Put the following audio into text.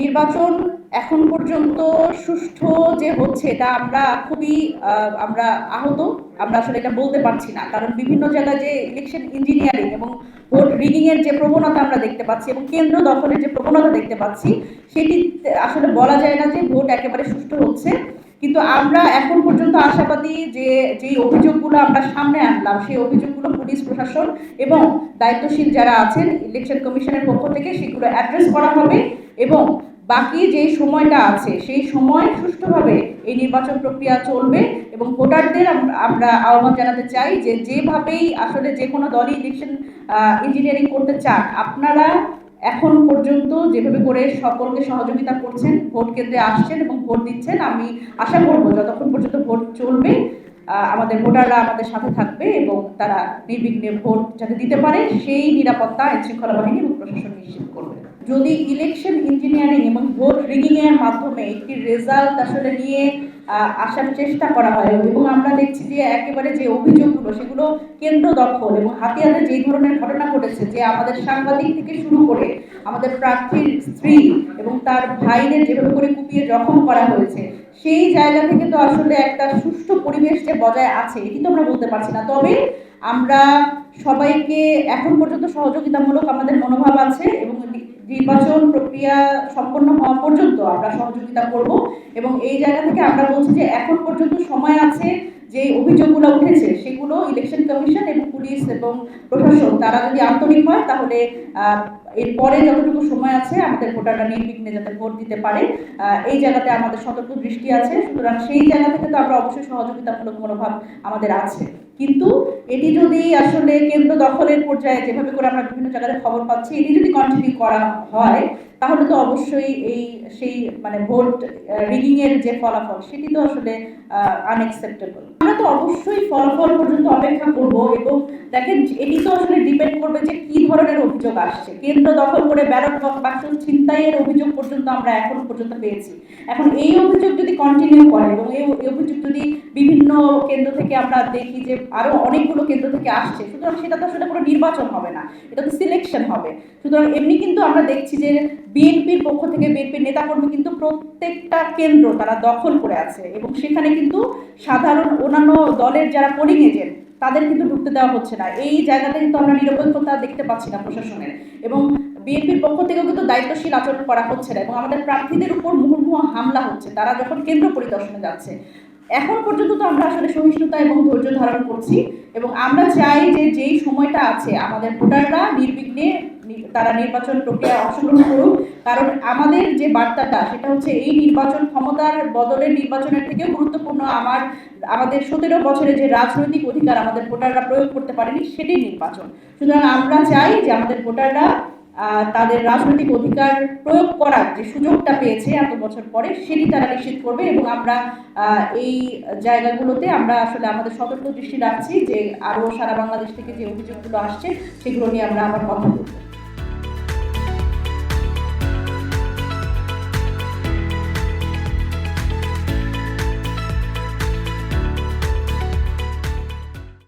নির্বাচন এখন পর্যন্ত সুষ্ঠু যে হচ্ছে এটা আমরা খুবই আমরা আহত। আমরা আসলে এটা বলতে পারছি না। কারণ বিভিন্ন জায়গায় যে ইলেকশন ইঞ্জিনিয়ারিং এবং ভোট রিগিং এর যে প্রবণতা আমরা দেখতে পাচ্ছি এবং কেন্দ্র দখলের যে প্রবণতা দেখতে পাচ্ছি, সেটি আসলে বলা যায় না যে ভোট একেবারে সুষ্ঠু হচ্ছে। কিন্তু আমরা এখন পর্যন্ত আশাবাদী যে যেই অভিযোগগুলো আমরা সামনে আনলাম, সেই অভিযোগগুলো পুলিশ প্রশাসন এবং দায়িত্বশীল যারা আছেন ইলেকশন কমিশনের পক্ষ থেকে সেগুলো অ্যাড্রেস করা হবে। এবং বাকি যে সময়টা আছে, সেই সময় সুষ্ঠুভাবে এই নির্বাচন প্রক্রিয়া চলবে এবং ভোটারদের আমরা আহ্বান জানাতে চাই যে যেভাবেই আসলে যে কোনো দলই ইলেকশন ইঞ্জিনিয়ারিং করতে চান আপনারা এখন পর্যন্ত যেভাবে করে সকলকে সহযোগিতা করছেন, ভোট কেন্দ্রে আসছেন এবং ভোট দিচ্ছেন, আমি আশা করব যতক্ষণ পর্যন্ত ভোট চলবে আমাদের ভোটাররা আমাদের সাথে থাকবে এবং তারা নির্বিঘ্নে ভোট যাতে দিতে পারে, সেই নিরাপত্তা আইন শৃঙ্খলা বাহিনী এবং প্রশাসন নিশ্চিত করবে। যদি ইলেকশন ইঞ্জিনিয়ারিং এবং ভোট রিগিং এর মাধ্যমে একটি রেজাল্ট আসলে নিয়ে আসার চেষ্টা করা হয় এবং আমরা দেখছি যে একেবারে যে অভিযোগগুলো সেগুলো কেন্দ্র দখল এবং হাতিয়াতে যেই ধরনের ঘটনা ঘটেছে, যে আমাদের সাংবাদিক থেকে শুরু করে আমাদের প্রার্থীর স্ত্রী এবং তার ভাইদের যেভাবে করে কুপিয়ে জখম করা হয়েছে, সেই জায়গা থেকে তো আসলে একটা সুষ্ঠু পরিবেশ যে বজায় আছে, এটি তো আমরা বলতে পারছি না। তবে আমরা সবাইকে এখন পর্যন্ত সহযোগিতামূলক আমাদের মনোভাব আছে এবং নির্বাচন প্রক্রিয়া সম্পন্ন হওয়া পর্যন্ত আমরা সহযোগিতা করব এবং এই জায়গা থেকে আমরা বলছি যে এখন পর্যন্ত সময় আছে যে অভিযোগগুলো উঠেছে, সেগুলো ইলেকশন কমিশন এবং পুলিশ এবং প্রশাসন, তারা যদি আন্তরিক হয় তাহলে এরপরে যতটুকু সময় আছে আমাদের ভোটাররা নির্বিঘ্নে যাতে ভোট দিতে পারে। এই জায়গাতে আমাদের সতর্ক দৃষ্টি আছে, সুতরাং সেই জায়গা থেকে তো আমরা অবশ্যই সহযোগিতামূলক মনোভাব আমাদের আছে। কিন্তু এটি যদি আসলে কেন্দ্র দখলের পর্যায়ে যেভাবে করে আমরা বিভিন্ন জায়গায় খবর পাচ্ছি, এটি যদি কন্টিনিউ করা হয়, তাহলে তো অবশ্যই এই সেই মানে ভোট রিগিং এর যে ফলাফল, সেটি তো আসলে আনএক্সেপ্টেবল আমরা তো অবশ্যই ফলাফল পর্যন্ত অপেক্ষা করব এবং দেখেন, এটি তো আসলে ডিপেন্ড করবে যে কি ধরনের অভিযোগ আসছে। কেন্দ্র দখল করে ব্যালট বাক্স ছিনতাইয়ের অভিযোগ পর্যন্ত আমরা এখন পর্যন্ত পেয়েছি। এখন এই অভিযোগ যদি কন্টিনিউ করে এবং এই অভিযোগ যদি বিভিন্ন কেন্দ্র থেকে আমরা দেখি যে আরও অনেকগুলো কেন্দ্র থেকে আসছে, সুতরাং সেটা তো আসলে কোনো নির্বাচন হবে না, এটা তো সিলেকশন হবে। সুতরাং এমনি কিন্তু আমরা দেখছি যে বিএনপির পক্ষ থেকে বিএনপির নেতাকর্মী কিন্তু প্রত্যেকটা কেন্দ্র তারা দখল করে আছে এবং সেখানে কিন্তু সাধারণ অন্যান্য দলের যারা পোলিং এজেন্ট তাদের কিন্তু ঢুকতে দেওয়া হচ্ছে না। এই জায়গাতে কিন্তু আমরা নিরপেক্ষতা দেখতে পাচ্ছি না প্রশাসনের। এবং বিএনপির পক্ষ থেকেও কিন্তু দায়িত্বশীল আচরণ করা হচ্ছে না এবং আমাদের প্রার্থীদের উপর মুহুর্মুহ হামলা হচ্ছে। তারা যখন কেন্দ্র পরিদর্শনে যাচ্ছে। এখন পর্যন্ত তো আমরা আসলে সহিষ্ণুতা এবং ধৈর্য ধারণ করছি এবং আমরা চাই যে যেই সময়টা আছে, আমাদের ভোটাররা নির্বিঘ্নে তারা নির্বাচন প্রক্রিয়ায় অংশগ্রহণ করুক কারণ আমাদের যে বার্তাটা, সেটা হচ্ছে এই নির্বাচন ক্ষমতার বদলের নির্বাচনের থেকেও গুরুত্বপূর্ণ আমার, আমাদের সতেরো বছরের যে রাজনৈতিক অধিকার আমাদের ভোটাররা প্রয়োগ করতে পারেনি, সেটি নির্বাচন। সুতরাং আমরা চাই যে আমাদের ভোটাররা তাদের রাজনৈতিক অধিকার প্রয়োগ করার যে সুযোগটা পেয়েছে এত বছর পরে, সেটি তারা নিশ্চিত করবে এবং আমরা এই জায়গাগুলোতে আমরা আসলে আমাদের সতর্ক দৃষ্টি রাখছি যে আরও সারা বাংলাদেশ থেকে যে অভিযোগগুলো আসছে, সেগুলো নিয়ে আমরা আবার কথা বলব।